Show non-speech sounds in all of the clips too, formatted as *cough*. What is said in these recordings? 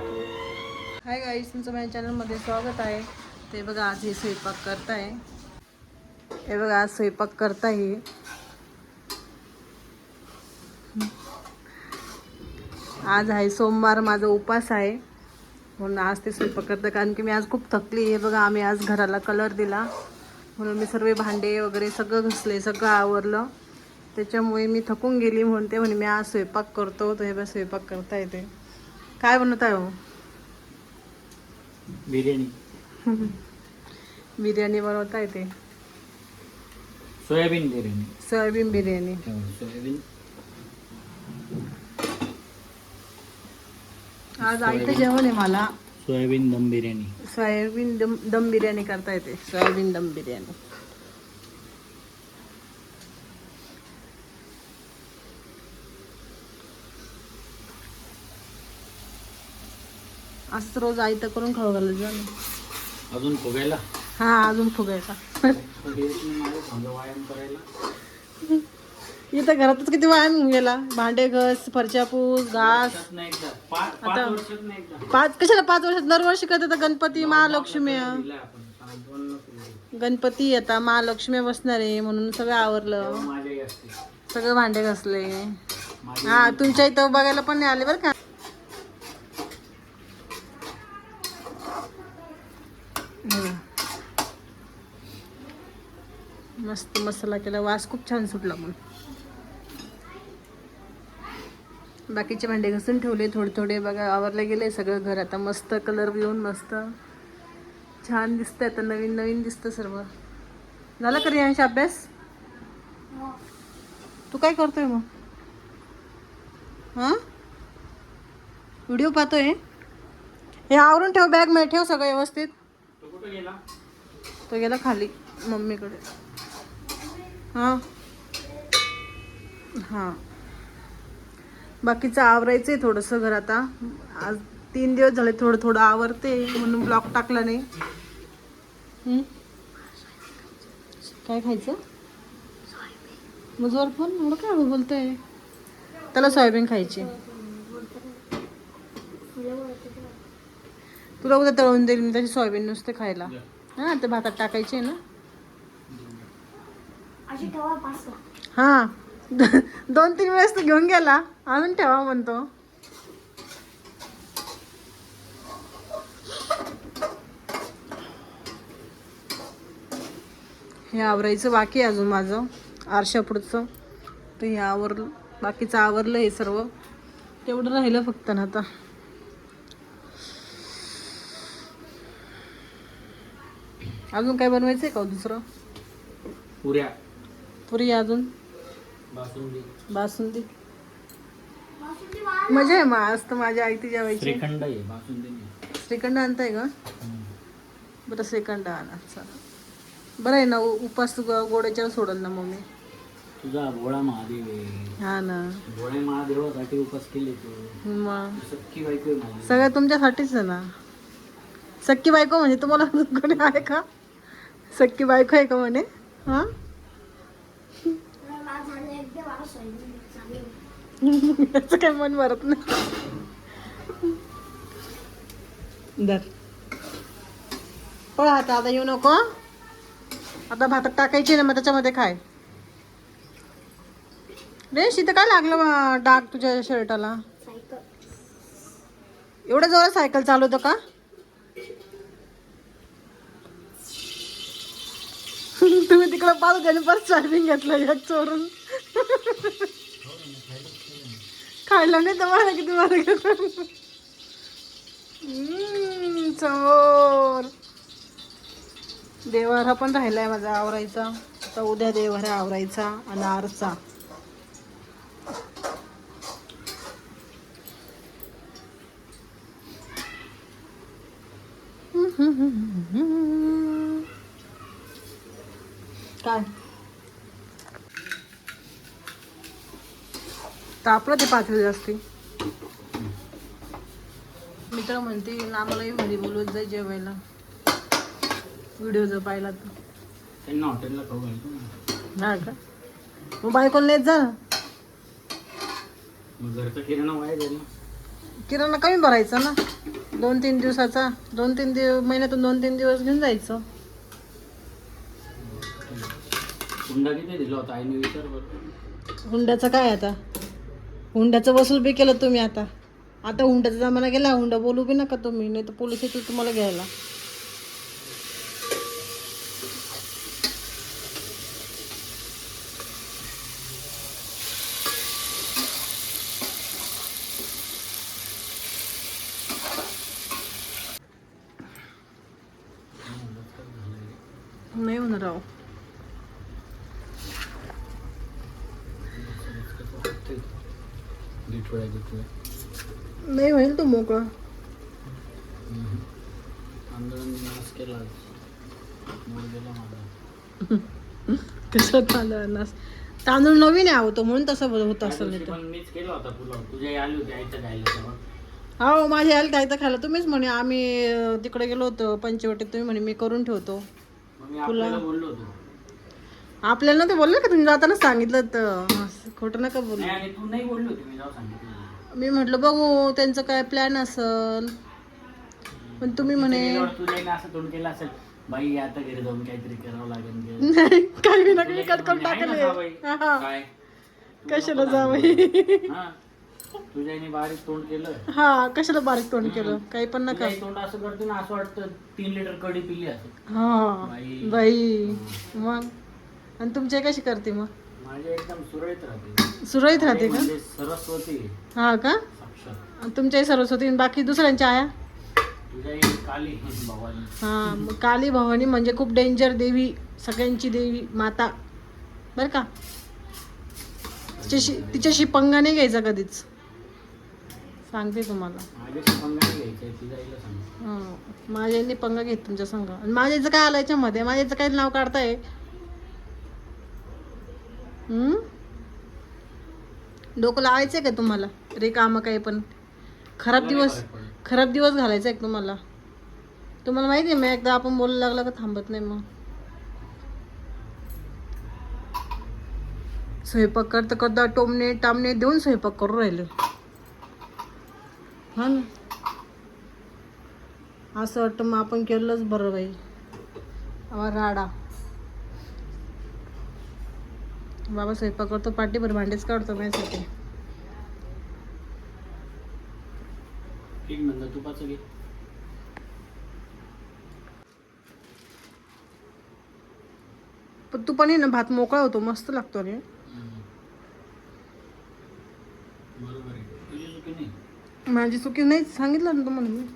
Hi guys तुमचं माझ्या चॅनलमध्ये स्वागत आहे. ते बघा आज हे स्वयंपाक करताय. हे बघा आज स्वयंपाक करताय आज आहे सोमवार माझा उपास आहे. म्हणून आज ते स्वयंपाक करतं कारण की मी आज खूप थकली. हे बघा आम्ही आज घराला कलर दिला. म्हणून मी सर्व भांडे वगैरे सगळं घसले सगळं आवरलं. त्याच्यामुळे मी थकून गेली म्हणून म्हणे मी आज स्वयंपाक करतो. तर हे बघा स्वयंपाक करता येते काय बनवत आहे हो? बिर्याणी. बिर्याणी बनवता येते soybean biryani. Soybean biryani. Soybean. आज आईचं जेवण आहे मला. सोयाबीन दम बिर्याणी. सोयाबीन दम दम बिर्याणी करता येते सोयाबीन दम बिर्याणी. तर रोज आई तर करून खाऊ घालत जा ना. अजून फुगायला? हा अजून फुगायचा. माझं व्यायाम करायला इथं घरातच किती व्यायाम होऊन गेला. भांडे घस फरच्या पूस घास. वर्षात नाही एकदा. पाच पाच आता- वर्षात नाही एकदा. पाच कशाला पाच वर्षात? दरवर्षी करते तर गणपती महालक्ष्मी. आपण. गणपती आता महालक्ष्मी बसणार आहे म्हणून सगळं आवरलं. माझ्याही असते सगळं भांडे घासले. माझी हा तुमच्या इथं बघायला पण नाही आले बरं का हम्म. मस्त मसाला केला वास खूप छान सुटला म्हणून. बाकीचे भांडे घसून ठेवले थोडे थोडे बघा आवरले गेले सगळं घर. आता मस्त कलर येऊन मस्त. छान दिसतंय आता नवीन नवीन दिसतं सर्व. झालं का रियांश अभ्यास? तू काय करतोय मग? हां? व्हिडिओ पाहतोय? हे आवरून ठेव बॅगमध्ये ठेव सगळं व्यवस्थित. गेला. तो गेला खाली मम्मीकडे. हां. हां. बाकीचं आवरायचं आहे थोडंसं घर आता. आज तीन दिवस झाले थोडं थोडं आवरते म्हणून ब्लॉक टाकला नाही? काय खायचं? मुजवर पण एवढं काय हळू बोलतोय? त्याला सोयाबीन खायची. तुला उद्या तळून देईल मी त्याची सोयाबीन नुसते खायला. हां ते भातात टाकायचे ना. हां. *laughs* दोन तीन वेळेस तर घेऊन गेला. आणून ठेवा म्हणतो. हे आवरायचं बाकी अजून माझं. आरशा पुढचं. तर हे आवरलं. बाकीचं आवरलं हे सर्व. तेवढं राहिलं फक्त ना आता. अजून काय बनवायचं आहे का हो दुसरं? पुऱ्या. पुरी अजून. बासुंदी. बासुंदी. मजा आहे मग आज तर माझ्या आई ती जेवायची श्रीखंड आहे बासुंदी नाही. श्रीखंड आणताय का. बरं श्रीखंड आणा चला. बरं आहे ना उ- उपास गो- गोड्याच्या सोडल ना मम्मी. तुझा भोळा महादेव आहे. हा ना. भोळे महादेवासाठी उपास केले तू. मग? सक्की बायको आहे माझी. सगळं तुमच्यासाठीच आहे ना. सक्की बायको म्हणजे तुम्हाला कोणी आहे का? सक्की बायको आहे का म्हणे? हा? याचं काय मन भरत नाही. दर पळ आता आता येऊ नको. आता भातात टाकायची ना मग त्याच्यामध्ये खाय. रे शीत काय लागलं बा डाग तुझ्या शर्टाला? एवढं जवळ सायकल चालवतो का? तुम्ही तिकडं पाहतो त्याने परत चार्जिंग घेतलं एक चोरून. खायला नाही तर मला किती मला समोर. देवारा पण राहिलाय माझा आवरायचा. आता उद्या देवारा आवरायचा आणि आरचा काय? तापलं ते पाचवी जास्ती मित्र म्हणते आम्हालाही घरी बोलवत जाय जेवायला. व्हिडिओ जर पाहिला तर. त्यांना हॉटेलला खाऊ घालतो ना. हा का? मग बायकोला नेत जा. ना मग घरचा किराणा वाया जाईल ना. किराणा कमी भरायचा ना. दोन तीन दिवसाचा दोन तीन दिवस महिन्यातून दोन तीन दिवस घेऊन जायचं. हुंडा किती दिला होता? आईने विचार बरं. हुंड्याचं काय आता? हुंड्याचं वसूल बी केलं तुम्ही आता. आता हुंड्याचा जमाना गेला हुंडा बोलू बी नका तुम्ही नाही तर पोलीस येतील तुम्हाला घ्यायला. नाही होणार राव नाही होईल तो मोकळा. आंदोलन नाश केला मूळ गेला माझा कसं तांदूळ नवीन आहे अहो तो म्हणून तसं होत असेल नाही तर. पण मीच केला होता पुलाव. तुझ्या आई आली होती आईच्या गायला तेव्हा. हो माझ्या यायला काय तर खायला. तुम्हीच म्हणे आम्ही अं, तिकडे गेलो होतो पंचवटीत तुम्ही म्हणे मी करून ठेवतो मग मी आपल्याला बोललो होतो. आपल्याला ते बोलले का तुम्ही? जाताना सांगितलं तर खोटं नका बोलू. नाही आणि तू नाही बोलली होती मी जाऊ सांगितलं मी म्हटलं बघू त्यांचं काय प्लॅन असल. पण तुम्ही म्हणे गेल्यावर तुझ्या आईने असं तोंड केलं असेल बाई आता घरी जाऊन काहीतरी करावं लागेल गे." *laughs* नाही काही करून टाकले. हा. काय? कशाला जावं *laughs* हा. तुझ्या बारीक तोंड केलं. हा कशाला बारीक तोंड केलं? काही पण तुझ्या नका तोंड असं करते ना असं वाटतं तीन लिटर कडी पिली हा बाई. बाई. मग? आणि तुमची कशी करते मग? माझी एकदम सुरळीत राहते. सुरळीत राहते का? म्हणजे सरस्वती. हा का? साक्षात तुमच्याही सरस्वती आणि बाकी दुसऱ्यांच्या आया? तुझ्या आई काली भवानी. हा मग काली भवानी म्हणजे खूप डेंजर देवी सगळ्यांची देवी माता. बर का? तिच्याशी तिच्याशी पंगा नाही घ्यायचा कधीच. सांगते तुम्हाला. माझ्याशी पंगाने घ्यायचंय तुझ्या आईला सांग. माझ्या पंगा घेत तुमच्या संग. आणि माझ्या आईचं काय आलं याच्यामध्ये? माझ्या आईचं काय नाव काढताय? डोकं लावायचंय का तुम्हाला? रे काम काही पण. खराब दिवस खराब दिवस घालायचा आहे का तुम्हाला? तुम्हाला माहिती आहे मी एकदा आपण बोलायला लागलं का थांबत नाही मग. स्वयंपाक करता करता टोमणे टामणे देऊन स्वयंपाक करू राहिले. हा ना? असं वाटतं मग आपण केलंच बरं बाई. राडा. बाबा स्वयंपाक करतो पाठीभर भांडेच काढतो माझ्यासाठी. पण तू पण ना भात मोकळा होतो मस्त लागतो रे. माझी चुकी नाही सांगितलं ना तुम्हाला मी.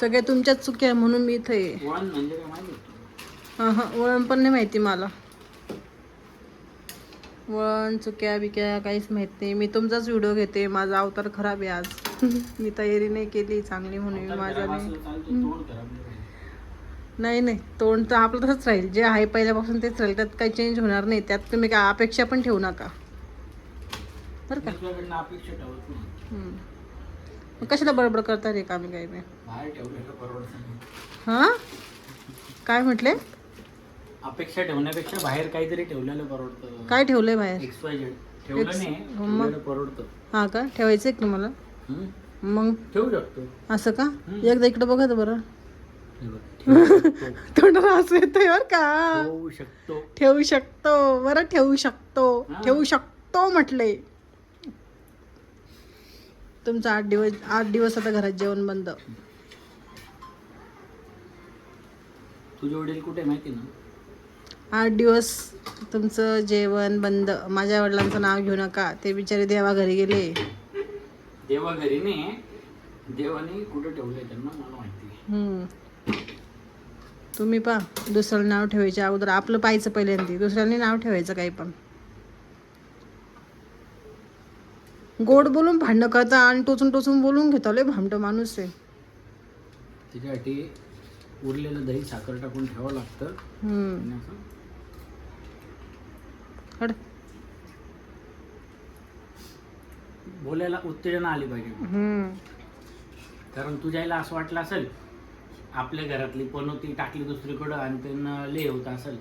सगळ्या तुमच्याच चुक्या आहे म्हणून मी इथं आहे. वळण म्हणजे काय माहिती? आहे तुला? हा हा वळण पण नाही माहिती मला. वळण चुक्या बिक्या काहीच माहीत नाही. मी तुमचाच व्हिडिओ घेते. माझा अवतार खराब आहे आज. *laughs* मी तयारी नाही केली. चांगली म्हणून माझ्या नाही. चालतं, तोंड नाही पाहिजे. नाही नाही. तोंड तर आपलं तसंच राहील. जे आहे पहिल्यापासून तेच राहील. त्यात काही चेंज होणार नाही. त्यात तुम्ही काय अपेक्षा पण ठेवू नका. बरं का? मी तुझ्याकडनं अपेक्षा ठेवत नाही. हम्म. मग कशाला बडबड करता रे कामी काय मी हां? काय म्हटले? अपेक्षा ठेवण्यापेक्षा बाहेर काहीतरी ठेवलेलं परवडतं. काय ठेवलंय बाहेर? एक्स वाय झेड ठेवलं नाही ठेवलेलं परवडतं. हां का? ठेवायचं का तुम्हाला? हम्म? मग? ठेवू शकतो. असं का? एकदा इकडे बघा बरं. हे बघ, ठेवू शकतो. *laughs* तोंडाला हसू येतंय बरं का? ठेवू शकतो. ठेवू शकतो. बरं ठेवू शकतो. हा. ठेवू शकतो म्हटले तुमचं आठ दिवस आठ दिवस आता घरात जेवण बंद. तुझे वडील कुठे माहिती ना? आठ दिवस तुमचं जेवण बंद. माझ्या वडिलांचं नाव घेऊ नका. ते बिचारे देवा घरी गेले. देवा घरी नाही. देवाने कुठे ठेवलंय त्यांना? मला माहिती. तुम्ही पा दुसरं नाव ठेवायच्या अगोदर. आपलं पाहायचं पहिल्यांदा. दुसऱ्यांनी नाव ठेवायचं काही पण. गोड बोलून भांडणं करता आणि टोचून टोचून बोलून घेतो लय भामट माणूस आहे त्याच्यासाठी उरलेलं दही साखर टाकून ठेवावं लागतं हम्म. आणि असं हट. बोलायला उत्तेजना आली पाहिजे हम्म. कारण तुझ्या आईला असं वाटलं असेल आपल्या घरातली पनोती टाकली दुसरीकडं आणि त्यांना ले होत असेल.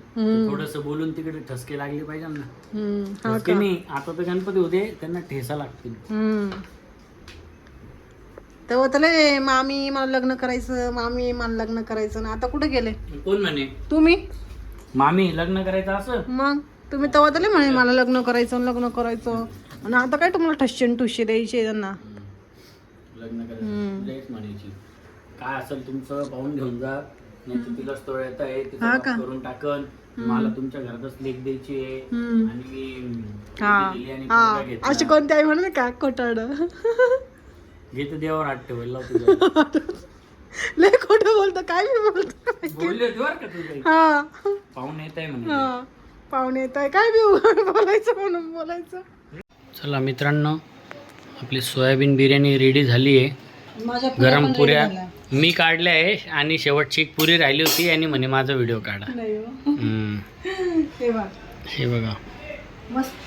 थोडस बोलून तिकडे ठसके लागले पाहिजे ना. ठसके नाही आता तर गणपती होते त्यांना ठेसा लागतील. तेव्हा तर लय मामी मला लग्न करायचं मामी मला लग्न करायचं ना आता कुठे गेले? कोण म्हणे? तुम्ही? मामी लग्न करायचं असं? मग? तुम्ही तेव्हा तर लय म्हणे मला लग्न करायचं लग्न करायचं. आणि आता काय तुम्हाला ठश्चे ठुशे द्यायचे त्यांना? लग्न. करायचं. म्हणायची. काय असेल तुमचं पाहून घेऊन जा. नाही तिला स्थळ येत आहे हा का? करून टाकन. मला तुमच्या घरातच लेख द्यायची आहे. हम्म. आणि मी हा. दिली आणि हा. पोरगा घेतला. अशी कोणती आई म्हणे का? खोटाड घेते देवावर हात ठेवायला तुझं *laughs* लय खोटं बोलतो काय मी बोलतो? बोलले होते बरं का तुझे हा. पाहून येत आहे म्हणे. हा. पाहुणे येत आहे. काय बी उघड बोलायचं म्हणून बोलायचं. चला मित्रांनो आपली सोयाबीन बिर्याणी रेडी झाली आहे. माझ्या गरम पुऱ्या. मी काढल्या आहे आणि शेवटची एक पुरी राहिली होती आणि म्हणे माझा व्हिडिओ काढा नाही हो. हम्म. हे बघ हे बघा मस्त